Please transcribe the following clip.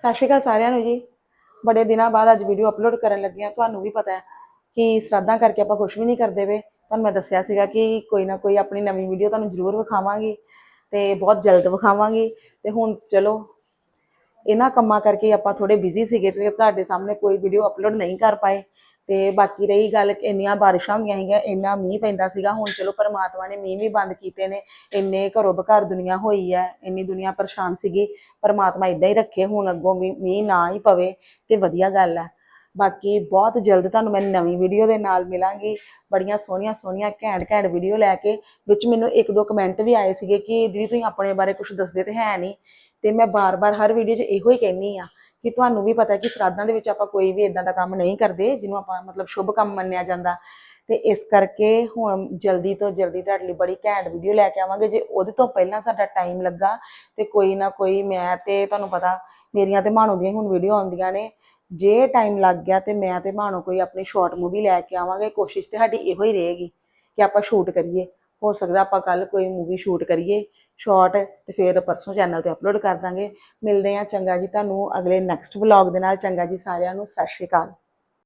ਸਤਿ ਸ਼੍ਰੀ ਅਕਾਲ ਸਾਰਿਆਂ ਨੂੰ ਜੀ। ਬੜੇ ਦਿਨਾਂ ਬਾਅਦ ਅੱਜ ਵੀਡੀਓ ਅਪਲੋਡ ਕਰਨ ਲੱਗੇ ਆ ਤੁਹਾਨੂੰ ਵੀ ਪਤਾ ਹੈ ਕਿ ਸ਼ਰਾਧਾਂ ਕਰਕੇ ਆਪਾਂ ਕੁਝ ਵੀ ਨਹੀਂ ਕਰਦੇ ਵੇ ਤੁਹਾਨੂੰ ਮੈਂ ਦੱਸਿਆ ਸੀਗਾ ਕਿ ਕੋਈ ਨਾ ਕੋਈ ਆਪਣੀ ਨਵੀਂ ਵੀਡੀਓ ਤੁਹਾਨੂੰ ਜ਼ਰੂਰ ਵਿਖਾਵਾਂਗੀ ਤੇ ਬਹੁਤ ਜਲਦ ਵਿਖਾਵਾਂਗੀ। ਤੇ ਹੁਣ ਚਲੋ, ਇਹਨਾਂ ਕੰਮਾਂ ਕਰਕੇ ਆਪਾਂ ਥੋੜੇ ਬਿਜ਼ੀ ਸੀਗੇ ਤੇ ਤੁਹਾਡੇ ਸਾਹਮਣੇ ਕੋਈ ਵੀਡੀਓ ਅਪਲੋਡ ਨਹੀਂ ਕਰ ਪਾਏ। ਤੇ ਬਾਕੀ ਰਹੀ ਗੱਲ ਇੰਨੀਆਂ ਬਾਰਿਸ਼ਾਂ ਹੁੰਦੀਆਂ ਸੀਗੀਆਂ, ਇੰਨਾ ਮੀਂਹ ਪੈਂਦਾ ਸੀਗਾ, ਹੁਣ ਚਲੋ ਪਰਮਾਤਮਾ ਨੇ ਮੀਂਹ ਵੀ ਬੰਦ ਕੀਤੇ ਨੇ, ਇੰਨੇ ਘਰੋਂ ਬਘਰ ਦੁਨੀਆ ਹੋਈ ਹੈ ਇੰਨੀ ਦੁਨੀਆ ਪਰੇਸ਼ਾਨ ਸੀਗੀ, ਪਰਮਾਤਮਾ ਇਦਾਂ ਹੀ ਰੱਖੇ, ਹੁਣ ਅੱਗੋਂ ਵੀ ਮੀਂਹ ਨਾ ਹੀ ਪਵੇ ਤੇ ਵਧੀਆ ਗੱਲ ਹੈ ਬਾਕੀ ਬਹੁਤ ਜਲਦ ਤੁਹਾਨੂੰ ਮੈਂ ਨਵੀਂ ਵੀਡੀਓ ਦੇ ਨਾਲ ਮਿਲਾਂਗੀ, ਬੜੀਆਂ ਸੋਹਣੀਆਂ ਸੋਹਣੀਆਂ ਘੈਂਟ ਘੈਂਟ ਵੀਡੀਓ ਲੈ ਕੇ, ਵਿੱਚ ਮੈਨੂੰ ਇੱਕ ਦੋ ਕਮੈਂਟ ਵੀ ਆਏ ਸੀਗੇ ਕਿ ਦੀਦੀ ਤੁਸੀਂ ਆਪਣੇ ਬਾਰੇ ਕੁਝ ਦੱਸਦੇ ਤੇ ਹੈ ਨਹੀਂ ਤੇ ਮੈਂ ਬਾਰ-ਬਾਰ ਹਰ ਵੀਡੀਓ 'ਚ ਇਹੋ ਹੀ ਕਹਿੰਨੀ ਆ ਕਿ ਤੁਹਾਨੂੰ ਵੀ ਪਤਾ ਕਿ ਸ਼ਰਾਧਾਂ ਦੇ ਵਿੱਚ ਆਪਾਂ ਕੋਈ ਵੀ ਇਦਾਂ ਦਾ ਕੰਮ ਨਹੀਂ ਕਰਦੇ, ਜਿਹਨੂੰ ਆਪਾਂ ਮਤਲਬ ਸ਼ੁਭ ਕੰਮ ਮੰਨਿਆ ਜਾਂਦਾ। ਤੇ ਇਸ ਕਰਕੇ ਹੁਣ ਜਲਦੀ ਤੋਂ ਜਲਦੀ ਤੁਹਾਡੇ ਲਈ ਬੜੀ ਘੈਂਟ ਵੀਡੀਓ ਲੈ ਕੇ ਆਵਾਂਗੇ। ਜੇ ਉਹਦੇ ਤੋਂ ਪਹਿਲਾਂ ਸਾਡਾ ਟਾਈਮ ਲੱਗਾ ਤੇ ਕੋਈ ਨਾ ਕੋਈ ਮੈਂ ਤੇ ਤੁਹਾਨੂੰ ਪਤਾ ਮੇਰੀਆਂ ਤੇ ਮਾਣੋ ਦੀਆਂ ਹੁਣ ਵੀਡੀਓ ਆਉਂਦੀਆਂ ਨੇ। ਜੇ ਟਾਈਮ ਲੱਗ ਗਿਆ ਤੇ ਮੈਂ ਤੇ ਮਾਣੋ ਕੋਈ ਆਪਣੀ ਸ਼ਾਰਟ ਮੂਵੀ ਲੈ ਕੇ ਆਵਾਂਗੇ। ਕੋਸ਼ਿਸ਼ ਤੇ ਸਾਡੀ ਇਹੋ ਹੀ ਰਹੇਗੀ ਕਿ ਆਪਾਂ ਸ਼ੂਟ ਕਰੀਏ। ਹੋ ਸਕਦਾ ਆਪਾਂ ਕੱਲ ਕੋਈ ਮੂਵੀ ਸ਼ੂਟ ਕਰੀਏ ਸ਼ਾਰਟ ਤੇ ਫਿਰ ਪਰਸੋਂ ਚੈਨਲ ਤੇ ਅਪਲੋਡ ਕਰ ਦਾਂਗੇ। ਮਿਲਦੇ ਆ ਚੰਗਾ ਜੀ ਤੁਹਾਨੂੰ ਅਗਲੇ ਨੈਕਸਟ ਵਲੌਗ ਦੇ ਨਾਲ। ਚੰਗਾ ਜੀ ਸਾਰਿਆਂ ਨੂੰ, ਸਤਿ ਸ਼੍ਰੀ ਅਕਾਲ।